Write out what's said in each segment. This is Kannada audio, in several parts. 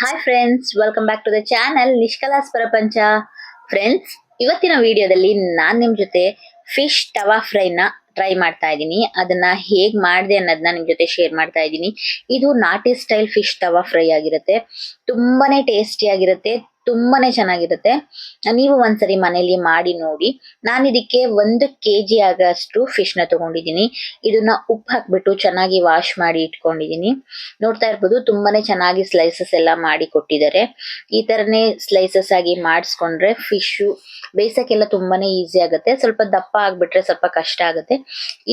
Hi friends welcome back to the channel ನಿಷ್ಕಲಾಸ್ ಪ್ರಪಂಚ ಫ್ರೆಂಡ್ಸ್ ಇವತ್ತಿನ ವಿಡಿಯೋದಲ್ಲಿ ನಾನು ನಿಮ್ಮ ಜೊತೆ ಫಿಶ್ ತವಾ ಫ್ರೈನ ಟ್ರೈ ಮಾಡ್ತಾ ಇದ್ದೀನಿ. ಅದನ್ನ ಹೇಗ್ ಮಾಡಿದೆ ಅನ್ನೋದನ್ನ ನಿಮ್ ಜೊತೆ ಶೇರ್ ಮಾಡ್ತಾ ಇದ್ದೀನಿ. ಇದು ನಾಟಿ ಸ್ಟೈಲ್ ಫಿಶ್ ತವಾ ಫ್ರೈ ಆಗಿರುತ್ತೆ. ತುಂಬಾನೇ ಟೇಸ್ಟಿ ಆಗಿರುತ್ತೆ. ತುಂಬಾನೇ ಚೆನ್ನಾಗಿರುತ್ತೆ. ನೀವು ಒಂದ್ಸರಿ ಮನೇಲಿ ಮಾಡಿ ನೋಡಿ. ನಾನು ಇದಕ್ಕೆ ಒಂದು ಕೆ ಜಿ ಆಗಷ್ಟು ಫಿಶ್ನ ತಗೊಂಡಿದ್ದೀನಿ. ಇದನ್ನ ಉಪ್ಪು ಹಾಕ್ಬಿಟ್ಟು ಚೆನ್ನಾಗಿ ವಾಶ್ ಮಾಡಿ ಇಟ್ಕೊಂಡಿದ್ದೀನಿ. ನೋಡ್ತಾ ಇರ್ಬೋದು ತುಂಬಾನೇ ಚೆನ್ನಾಗಿ ಸ್ಲೈಸಸ್ ಎಲ್ಲ ಮಾಡಿ ಕೊಟ್ಟಿದ್ದಾರೆ. ಈ ತರನೇ ಸ್ಲೈಸಸ್ ಆಗಿ ಮಾಡಿಸ್ಕೊಂಡ್ರೆ ಫಿಶು ಬೇಯಿಸಕ್ಕೆಲ್ಲ ತುಂಬಾನೇ ಈಸಿ ಆಗುತ್ತೆ. ಸ್ವಲ್ಪ ದಪ್ಪ ಆಗ್ಬಿಟ್ರೆ ಸ್ವಲ್ಪ ಕಷ್ಟ ಆಗುತ್ತೆ.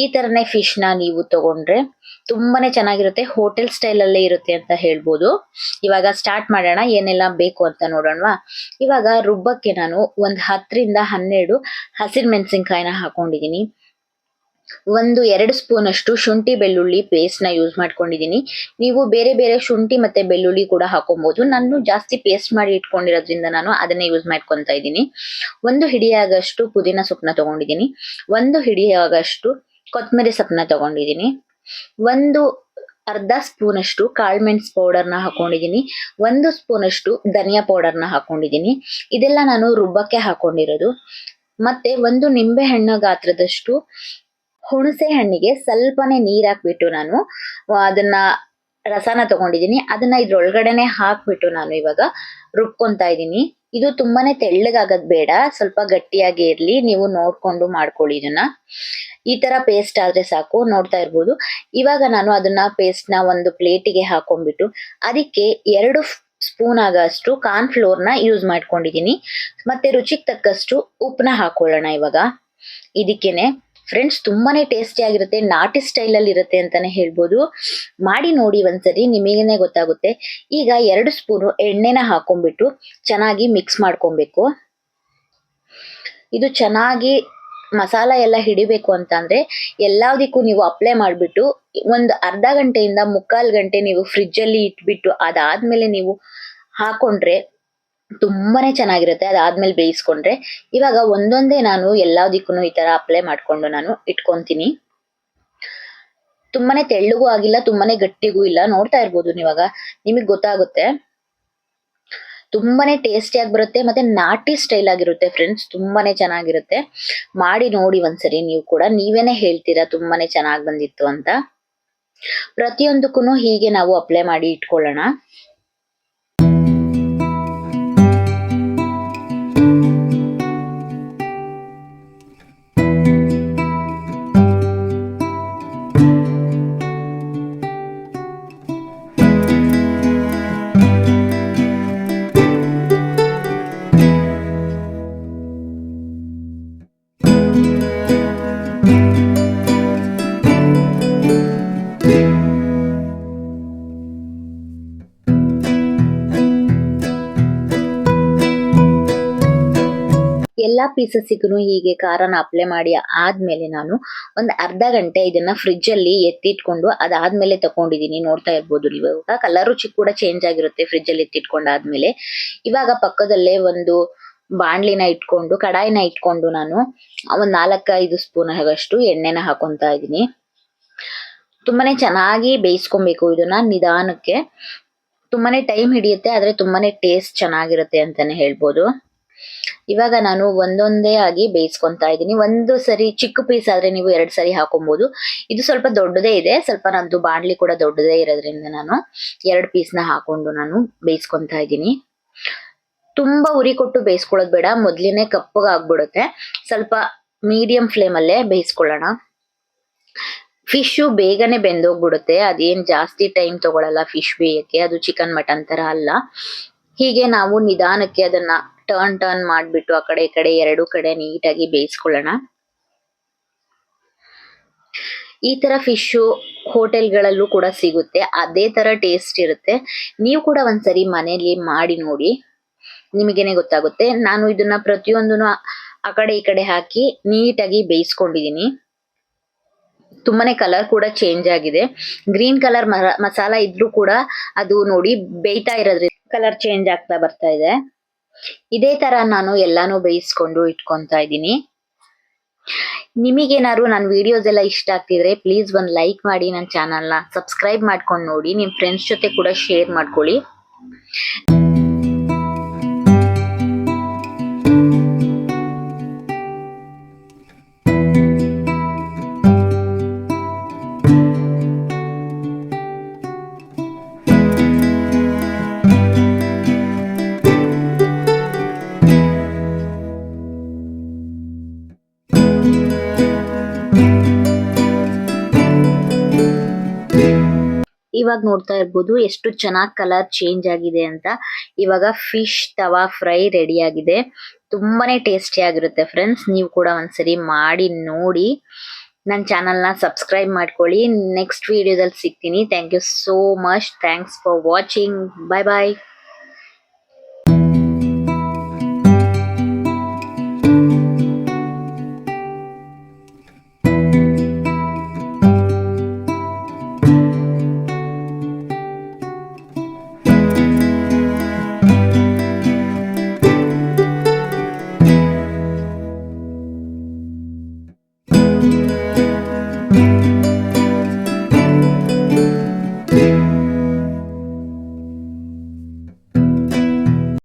ಈ ತರನೇ ಫಿಶ್ನ ನೀವು ತಗೊಂಡ್ರೆ ತುಂಬಾನೇ ಚೆನ್ನಾಗಿರುತ್ತೆ, ಹೋಟೆಲ್ ಸ್ಟೈಲ್ ಅಲ್ಲೇ ಇರುತ್ತೆ ಅಂತ ಹೇಳ್ಬೋದು. ಇವಾಗ ಸ್ಟಾರ್ಟ್ ಮಾಡೋಣ, ಏನೆಲ್ಲ ಬೇಕು ಅಂತ ನೋಡೋಣವಾ? ಇವಾಗ ರುಬ್ಬಕ್ಕೆ ನಾನು ಒಂದ್ ಹತ್ತರಿಂದ ಹನ್ನೆರಡು ಹಸಿರು ಮೆಣಸಿನ್ಕಾಯಿನ ಹಾಕೊಂಡಿದೀನಿ ಒಂದು ಎರಡು ಸ್ಪೂನ್ ಅಷ್ಟು ಶುಂಠಿ ಬೆಳ್ಳುಳ್ಳಿ ಪೇಸ್ಟ್ನ ಯೂಸ್ ಮಾಡ್ಕೊಂಡಿದೀನಿ ನೀವು ಬೇರೆ ಬೇರೆ ಶುಂಠಿ ಮತ್ತೆ ಬೆಳ್ಳುಳ್ಳಿ ಕೂಡ ಹಾಕೊಬಹುದು ನಾನು ಜಾಸ್ತಿ ಪೇಸ್ಟ್ ಮಾಡಿ ಇಟ್ಕೊಂಡಿರೋದ್ರಿಂದ ನಾನು ಅದನ್ನೇ ಯೂಸ್ ಮಾಡ್ಕೊಂತ ಇದ್ದೀನಿ. ಒಂದು ಹಿಡಿಯಾಗಷ್ಟು ಪುದೀನ ಸೊಪ್ಪನ್ನ ತಗೊಂಡಿದ್ದೀನಿ. ಒಂದು ಹಿಡಿಯಾಗಷ್ಟು ಕೊತ್ತಂಬರಿ ಸೊಪ್ಪನ್ನ ತಗೊಂಡಿದ್ದೀನಿ. ಒಂದು ಅರ್ಧ ಸ್ಪೂನ್ ಅಷ್ಟು ಕಾಳ್ಮೆಣ್ಸ್ ಪೌಡರ್ನ ಹಾಕೊಂಡಿದ್ದೀನಿ. ಒಂದು ಸ್ಪೂನ್ ಅಷ್ಟು ಧನಿಯಾ ಪೌಡರ್ನ ಹಾಕೊಂಡಿದ್ದೀನಿ. ಇದೆಲ್ಲ ನಾನು ರುಬ್ಬಕ್ಕೆ ಹಾಕೊಂಡಿರೋದು. ಮತ್ತೆ ಒಂದು ನಿಂಬೆ ಹಣ್ಣು ಗಾತ್ರದಷ್ಟು ಹುಣಸೆ ಹಣ್ಣಿಗೆ ಸ್ವಲ್ಪನೇ ನೀರು ಹಾಕ್ಬಿಟ್ಟು ನಾನು ಅದನ್ನ ರಸನ ತಗೊಂಡಿದ್ದೀನಿ. ಅದನ್ನ ಇದ್ರೊಳಗಡೆನೆ ಹಾಕ್ಬಿಟ್ಟು ನಾನು ಇವಾಗ ರುಬ್ಕೊಂತಾ ಇದ್ದೀನಿ. ಇದು ತುಂಬಾನೇ ತೆಳ್ಳಗಾಗದ್ ಬೇಡ. ಸ್ವಲ್ಪ ಗಟ್ಟಿಯಾಗಿ ಇರ್ಲಿ. ನೀವು ನೋಡ್ಕೊಂಡು ಮಾಡ್ಕೊಳ್ಳಿ ಇದನ್ನ. ಈ ತರ ಪೇಸ್ಟ್ ಆದ್ರೆ ಸಾಕು. ನೋಡ್ತಾ ಇರ್ಬೋದು. ಇವಾಗ ನಾನು ಅದನ್ನ ಪೇಸ್ಟ್ನ ಒಂದು ಪ್ಲೇಟಿಗೆ ಹಾಕೊಂಡ್ಬಿಟ್ಟು, ಅದಕ್ಕೆ ಎರಡು ಸ್ಪೂನ್ ಆಗಷ್ಟು ಕಾರ್ನ್ ಫ್ಲೋರ್ನ ಯೂಸ್ ಮಾಡ್ಕೊಂಡಿದೀನಿ ಮತ್ತೆ ರುಚಿಗೆ ತಕ್ಕಷ್ಟು ಉಪ್ಪನ್ನ ಹಾಕೊಳ್ಳೋಣ ಇವಾಗ. ಇದಕ್ಕೇನೆ. ಫ್ರೆಂಡ್ಸ್ ತುಂಬಾನೇ ಟೇಸ್ಟಿ ಆಗಿರುತ್ತೆ ನಾಟಿ ಸ್ಟೈಲಲ್ಲಿ ಇರುತ್ತೆ ಅಂತಾನೆ ಹೇಳ್ಬೋದು. ಮಾಡಿ ನೋಡಿ ಒಂದ್ಸರಿ, ನಿಮಗೇನೆ ಗೊತ್ತಾಗುತ್ತೆ. ಈಗ ಎರಡು ಸ್ಪೂನು ಎಣ್ಣೆನ ಹಾಕೊಂಡ್ಬಿಟ್ಟು ಚೆನ್ನಾಗಿ ಮಿಕ್ಸ್ ಮಾಡ್ಕೊಬೇಕು. ಇದು ಚೆನ್ನಾಗಿ ಮಸಾಲ ಎಲ್ಲ ಹಿಡಿಬೇಕು ಅಂತಂದ್ರೆ, ಎಲ್ಲದಕ್ಕೂ ನೀವು ಅಪ್ಲೈ ಮಾಡಿಬಿಟ್ಟು ಒಂದು ಅರ್ಧ ಗಂಟೆಯಿಂದ ಮುಕ್ಕಾಲು ಗಂಟೆ ನೀವು ಫ್ರಿಜ್ಜಲ್ಲಿ ಇಟ್ಬಿಟ್ಟು ಅದಾದ್ಮೇಲೆ ನೀವು ಹಾಕೊಂಡ್ರೆ ತುಂಬಾನೇ ಚೆನ್ನಾಗಿರುತ್ತೆ, ಅದಾದ್ಮೇಲೆ ಬೇಯಿಸ್ಕೊಂಡ್ರೆ ಇವಾಗ ಒಂದೊಂದೇ ನಾನು ಎಲ್ಲದಕ್ಕೂ ಈ ತರ ಅಪ್ಲೈ ಮಾಡ್ಕೊಂಡು ನಾನು ಇಟ್ಕೊಂತೀನಿ. ತುಂಬಾನೇ ತೆಳ್ಳಗೂ ಆಗಿಲ್ಲ, ತುಂಬಾನೇ ಗಟ್ಟಿಗೂ ಇಲ್ಲ, ನೋಡ್ತಾ ಇರ್ಬೋದು ನೀವಾಗ, ನಿಮಗ್ ಗೊತ್ತಾಗುತ್ತೆ. ತುಂಬಾನೇ ಟೇಸ್ಟಿಯಾಗಿ ಬರುತ್ತೆ, ಮತ್ತೆ ನಾಟಿ ಸ್ಟೈಲ್ ಆಗಿರುತ್ತೆ ಫ್ರೆಂಡ್ಸ್ ತುಂಬಾನೇ ಚೆನ್ನಾಗಿರುತ್ತೆ. ಮಾಡಿ ನೋಡಿ ಒಂದ್ಸರಿ ನೀವು ಕೂಡ, ನೀವೇನೆ ಹೇಳ್ತೀರಾ ತುಂಬಾನೇ ಚೆನ್ನಾಗಿ ಬಂದಿತ್ತು ಅಂತ. ಪ್ರತಿಯೊಂದಕ್ಕೂ ಹೀಗೆ ನಾವು ಅಪ್ಲೈ ಮಾಡಿ ಇಟ್ಕೊಳ್ಳೋಣ. ಪೀಸಸ್ಸಿಗೂ ಹೀಗೆ ಖಾರನ ಅಪ್ಲೈ ಮಾಡಿ ಆದ್ಮೇಲೆ ನಾನು ಒಂದು ಅರ್ಧ ಗಂಟೆ ಇದನ್ನ ಫ್ರಿಡ್ಜ್ ಅಲ್ಲಿ ಎತ್ತಿಟ್ಕೊಂಡು ಅದಾದ್ಮೇಲೆ ತಕೊಂಡಿದೀನಿ ನೋಡ್ತಾ ಇರ್ಬೋದು ನೀವು ಇವಾಗ ಕಲರ್ ರುಚಿ ಕೂಡ ಚೇಂಜ್ ಆಗಿರುತ್ತೆ ಫ್ರಿಡ್ಜ್ ಅಲ್ಲಿ ಎತ್ತಿಟ್ಕೊಂಡಾದ್ಮೇಲೆ ಇವಾಗ ಪಕ್ಕದಲ್ಲೇ ಒಂದು ಬಾಣ್ಲಿನ ಇಟ್ಕೊಂಡು, ಕಡಾಯಿನ ಇಟ್ಕೊಂಡು ನಾನು ಒಂದು ನಾಲ್ಕೈದು ಸ್ಪೂನ್ ಆಗಷ್ಟು ಎಣ್ಣೆನ ಹಾಕೊಂತ ಇದೀನಿ. ತುಂಬಾನೇ ಚೆನ್ನಾಗಿ ಬೇಯಿಸ್ಕೊಬೇಕು ಇದನ್ನ ನಿಧಾನಕ್ಕೆ. ತುಂಬಾನೇ ಟೈಮ್ ಹಿಡಿಯುತ್ತೆ, ಆದ್ರೆ ತುಂಬಾನೇ ಟೇಸ್ಟ್ ಚೆನ್ನಾಗಿರುತ್ತೆ ಅಂತಾನೆ ಹೇಳ್ಬೋದು. ಇವಾಗ ನಾನು ಒಂದೊಂದೇ ಆಗಿ ಬೇಯಿಸ್ಕೊಂತಾ ಇದ್ದೀನಿ. ಒಂದು ಸರಿ ಚಿಕ್ಕ ಪೀಸ್ ಆದ್ರೆ ನೀವು ಎರಡು ಸರಿ ಹಾಕೊಬಹುದು ಇದು ಸ್ವಲ್ಪ ದೊಡ್ಡದೇ ಇದೆ. ಸ್ವಲ್ಪ ನಂದು ಬಾಣ್ಲಿ ಕೂಡ ದೊಡ್ಡದೇ ಇರೋದ್ರಿಂದ ನಾನು ಎರಡು ಪೀಸ್ನ ಹಾಕೊಂಡು ನಾನು ಬೇಯಿಸ್ಕೊಂತಾ ಇದ್ದೀನಿ. ತುಂಬಾ ಉರಿ ಕೊಟ್ಟು ಬೇಯಿಸ್ಕೊಳ್ಳೋದು ಬೇಡ. ಮೊದ್ಲಿನೇ ಕಪ್ಪಗೆ ಆಗ್ಬಿಡುತ್ತೆ. ಸ್ವಲ್ಪ ಮೀಡಿಯಂ ಫ್ಲೇಮ್ ಅಲ್ಲೇ ಬೇಯಿಸ್ಕೊಳ್ಳೋಣ. ಫಿಶು ಬೇಗನೆ ಬೆಂದೋಗ್ಬಿಡುತ್ತೆ. ಅದೇನ್ ಜಾಸ್ತಿ ಟೈಮ್ ತಗೊಳಲ್ಲ ಫಿಶ್ ಬೇಯಕ್ಕೆ. ಅದು ಚಿಕನ್ ಮಟನ್ ತರ ಅಲ್ಲ. ಹೀಗೆ ನಾವು ನಿಧಾನಕ್ಕೆ ಅದನ್ನ ಟರ್ನ್ ಟರ್ನ್ ಮಾಡ್ಬಿಟ್ಟು ಆ ಕಡೆ, ಈ ಕಡೆ ಎರಡು ಕಡೆ ನೀಟಾಗಿ ಬೇಯಿಸ್ಕೊಳ್ಳೋಣ. ಈ ತರ ಫಿಶ್ಶು ಹೋಟೆಲ್ಗಳಲ್ಲೂ ಕೂಡ ಸಿಗುತ್ತೆ. ಅದೇ ತರ ಟೇಸ್ಟ್ ಇರುತ್ತೆ. ನೀವು ಕೂಡ ಒಂದ್ಸರಿ ಮನೆಯಲ್ಲಿ ಮಾಡಿ ನೋಡಿ. ನಿಮಗೇನೆ ಗೊತ್ತಾಗುತ್ತೆ. ನಾನು ಇದನ್ನ ಪ್ರತಿಯೊಂದನ್ನು ಆ ಕಡೆ, ಈ ಕಡೆ ಹಾಕಿ ನೀಟಾಗಿ ಬೇಯಿಸ್ಕೊಂಡಿದೀನಿ ತುಂಬಾನೇ ಕಲರ್ ಕೂಡ ಚೇಂಜ್ ಆಗಿದೆ. ಗ್ರೀನ್ ಕಲರ್ ಮಸಾಲ ಇದ್ರೂ ಕೂಡ ಅದು ನೋಡಿ ಬೇಯ್ತಾ ಇರೋದ್ರಿಂದ ಕಲರ್ ಚೇಂಜ್ ಆಗ್ತಾ ಬರ್ತಾ ಇದೆ. ಇದೇ ತರ ನಾನು ಎಲ್ಲಾನು ಬೇಯಿಸ್ಕೊಂಡು ಇಟ್ಕೊಂತಾ ಇದ್ದೀನಿ. ನಿಮಗೇನಾದ್ರು ನನ್ನ ವಿಡಿಯೋಸ್ ಎಲ್ಲ ಇಷ್ಟ ಆಗ್ತಿದ್ರೆ ಪ್ಲೀಸ್ ಒಂದು ಲೈಕ್ ಮಾಡಿ ನನ್ನ ಚಾನಲ್ನ ಸಬ್ಸ್ಕ್ರೈಬ್ ಮಾಡ್ಕೊಂಡು ನೋಡಿ ನಿಮ್ಮ ಫ್ರೆಂಡ್ಸ್ ಜೊತೆ ಕೂಡ ಶೇರ್ ಮಾಡ್ಕೊಳ್ಳಿ. ಇವಾಗ ನೋಡ್ತಾ ಇರ್ಬೋದು ಎಷ್ಟು ಚೆನ್ನಾಗಿ ಕಲರ್ ಚೇಂಜ್ ಆಗಿದೆ ಅಂತ. ಇವಾಗ ಫಿಶ್ ತವಾ ಫ್ರೈ ರೆಡಿ ಆಗಿದೆ. ತುಂಬಾನೇ ಟೇಸ್ಟಿ ಆಗಿರುತ್ತೆ ಫ್ರೆಂಡ್ಸ್ ನೀವು ಕೂಡ ಒಂದ್ಸರಿ ಮಾಡಿ ನೋಡಿ. ನನ್ನ ಚಾನಲ್ನ ಸಬ್ಸ್ಕ್ರೈಬ್ ಮಾಡ್ಕೊಳ್ಳಿ. ನೆಕ್ಸ್ಟ್ ವಿಡಿಯೋದಲ್ಲಿ ಸಿಗ್ತೀನಿ. Thank you so much thanks for watching bye bye